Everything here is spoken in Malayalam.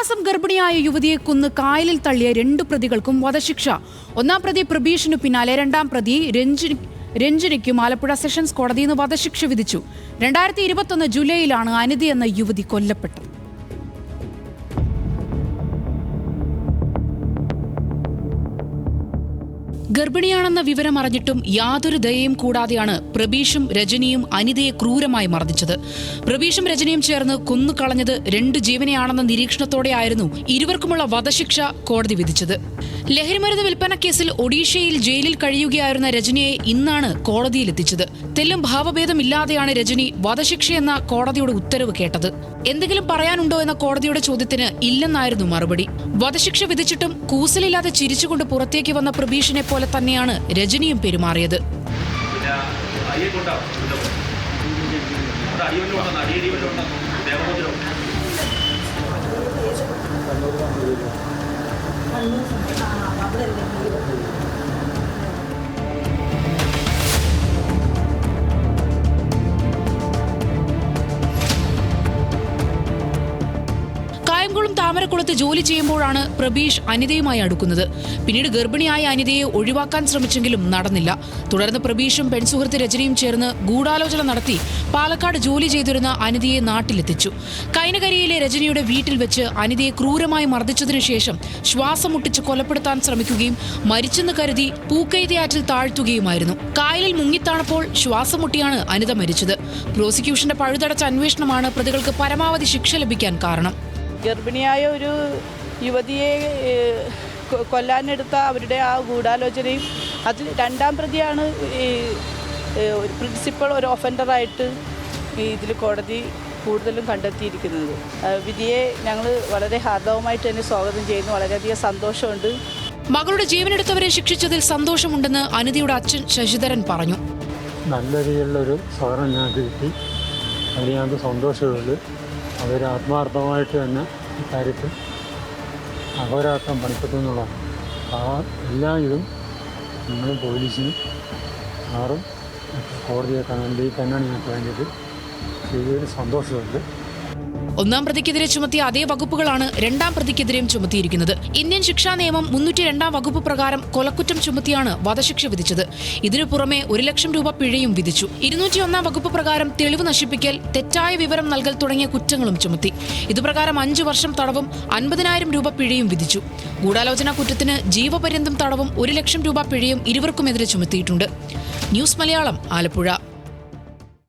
മാസം ഗർഭിണിയായ യുവതിയെ കൊന്ന് കായലിൽ തള്ളിയ രണ്ട് പ്രതികൾക്കും വധശിക്ഷ. ഒന്നാം പ്രതി പ്രബീഷിനു പിന്നാലെ രണ്ടാം പ്രതി രഞ്ജിനി രഞ്ജനയ്ക്കും ആലപ്പുഴ സെഷൻസ് കോടതിയിൽ നിന്ന് വധശിക്ഷ വിധിച്ചു. രണ്ടായിരത്തി ഇരുപത്തൊന്ന് ജൂലൈയിലാണ് അനിതി എന്ന യുവതി കൊല്ലപ്പെട്ടത്. ഗർഭിണിയാണെന്ന വിവരം അറിഞ്ഞിട്ടും യാതൊരു ദയയും കൂടാതെയാണ് പ്രബീഷും രജനിയും അനിതയെ ക്രൂരമായി മർദ്ദിച്ചത്. പ്രബീഷും രജനിയും ചേർന്ന് കൊന്നുകളഞ്ഞത് രണ്ട് ജീവനെയാണെന്ന നിരീക്ഷണത്തോടെയായിരുന്നു ഇരുവർക്കുമുള്ള വധശിക്ഷ കോടതി വിധിച്ചത്. ലഹരിമരുന്ന് വിൽപ്പന കേസിൽ ഒഡീഷയിൽ ജയിലിൽ കഴിയുകയായിരുന്ന രജനിയെ ഇന്നാണ് കോടതിയിലെത്തിച്ചത്. തെല്ലും ഭാവഭേദമില്ലാതെയാണ് രജനി വധശിക്ഷയെന്ന കോടതിയുടെ ഉത്തരവ് കേട്ടത്. എന്തെങ്കിലും പറയാനുണ്ടോ എന്ന കോടതിയുടെ ചോദ്യത്തിന് ഇല്ലെന്നായിരുന്നു മറുപടി. വധശിക്ഷ വിധിച്ചിട്ടും കൂസലില്ലാതെ ചിരിച്ചുകൊണ്ട് പുറത്തേക്ക് വന്ന പ്രബീഷിനെ പോലെ തന്നെയാണ് രജനിയും പെരുമാറിയത്. അവിടെ താമരക്കുളത്ത് ജോലി ചെയ്യുമ്പോഴാണ് പ്രബീഷ് അനിതയുമായി അടുക്കുന്നത്. പിന്നീട് ഗർഭിണിയായ അനിതയെ ഒഴിവാക്കാൻ ശ്രമിച്ചെങ്കിലും നടന്നില്ല. തുടർന്ന് പ്രബീഷും പെൺസുഹൃത്ത് രജനിയും ചേർന്ന് ഗൂഢാലോചന നടത്തി പാലക്കാട് ജോലി ചെയ്തിരുന്ന അനിതയെ നാട്ടിലെത്തിച്ചു. കൈനകരിയിലെ രജനിയുടെ വീട്ടിൽ വെച്ച് അനിതയെ ക്രൂരമായി മർദ്ദിച്ചതിനു ശേഷം ശ്വാസം മുട്ടിച്ച് കൊലപ്പെടുത്താൻ ശ്രമിക്കുകയും മരിച്ചെന്ന് കരുതി പൂക്കൈതയാറ്റിൽ താഴ്ത്തുകയുമായിരുന്നു. കായലിൽ മുങ്ങിത്താണപ്പോൾ ശ്വാസം മുട്ടിയാണ് അനിത മരിച്ചത്. പ്രോസിക്യൂഷന്റെ പഴുതടച്ച അന്വേഷണമാണ് പ്രതികൾക്ക് പരമാവധി ശിക്ഷ ലഭിക്കാൻ കാരണം. ഗർഭിണിയായ ഒരു യുവതിയെ കൊല്ലാനെടുത്ത അവരുടെ ആ ഗൂഢാലോചനയും അതിൽ രണ്ടാം പ്രതിയാണ് ഈ പ്രിൻസിപ്പൾ ഒരു ഒഫൻഡറായിട്ട് ഇതിൽ കോടതി കൂടുതലും കണ്ടെത്തിയിരിക്കുന്നത്. വിധിയെ ഞങ്ങൾ വളരെ ഹാർദവമായിട്ട് തന്നെ സ്വാഗതം ചെയ്യുന്നു. വളരെയധികം സന്തോഷമുണ്ട്. മകളുടെ ജീവനെടുത്തവരെ ശിക്ഷിച്ചതിൽ സന്തോഷമുണ്ടെന്ന് അനിതയുടെ അച്ഛൻ ശശിധരൻ പറഞ്ഞു. നല്ല രീതിയിലുള്ളൊരു സ്വാഗതം ഞങ്ങൾക്ക് കിട്ടി. അതിൽ ഞങ്ങൾക്ക് അവർ ആത്മാർത്ഥമായിട്ട് തന്നെ ഇക്കാര്യത്തിൽ അഹോരാത്രം പണിപ്പെട്ടെന്നുള്ളതാണ് ആ എല്ലാ ഇതും നമ്മൾ പോലീസിനും ആറും കോടതിയെ കാണാൻ വേണ്ടി തന്നെയാണ് ഞങ്ങൾക്ക് വേണ്ടിയിട്ട് ചെയ്തൊരു സന്തോഷമുണ്ട്. ഒന്നാം പ്രതിക്കെതിരെ ചുമത്തിയ അതേ വകുപ്പുകളാണ് രണ്ടാം പ്രതിക്കെതിരെയും ചുമത്തിയിരിക്കുന്നത്. ഇന്ത്യൻ ശിക്ഷാ നിയമം മുന്നൂറ്റി രണ്ടാം വകുപ്പ് പ്രകാരം കൊലക്കുറ്റം ചുമത്തിയാണ് വധശിക്ഷ വിധിച്ചത്. ഇതിനു പുറമെ ഒരു ലക്ഷം രൂപ പിഴയും വിധിച്ചു. ഇരുന്നൂറ്റി ഒന്നാം വകുപ്പ് പ്രകാരം തെളിവ് നശിപ്പിക്കൽ തെറ്റായ വിവരം നൽകൽ തുടങ്ങിയ കുറ്റങ്ങളും ചുമത്തി. ഇതുപ്രകാരം അഞ്ചു വർഷം തടവും അൻപതിനായിരം രൂപ പിഴയും വിധിച്ചു. ഗൂഢാലോചന കുറ്റത്തിന് ജീവപര്യന്തം തടവും ഒരു ലക്ഷം രൂപ പിഴയും ഇരുവർക്കുമെതിരെ ചുമത്തിയിട്ടുണ്ട്. ന്യൂസ് മലയാളം ആലപ്പുഴ.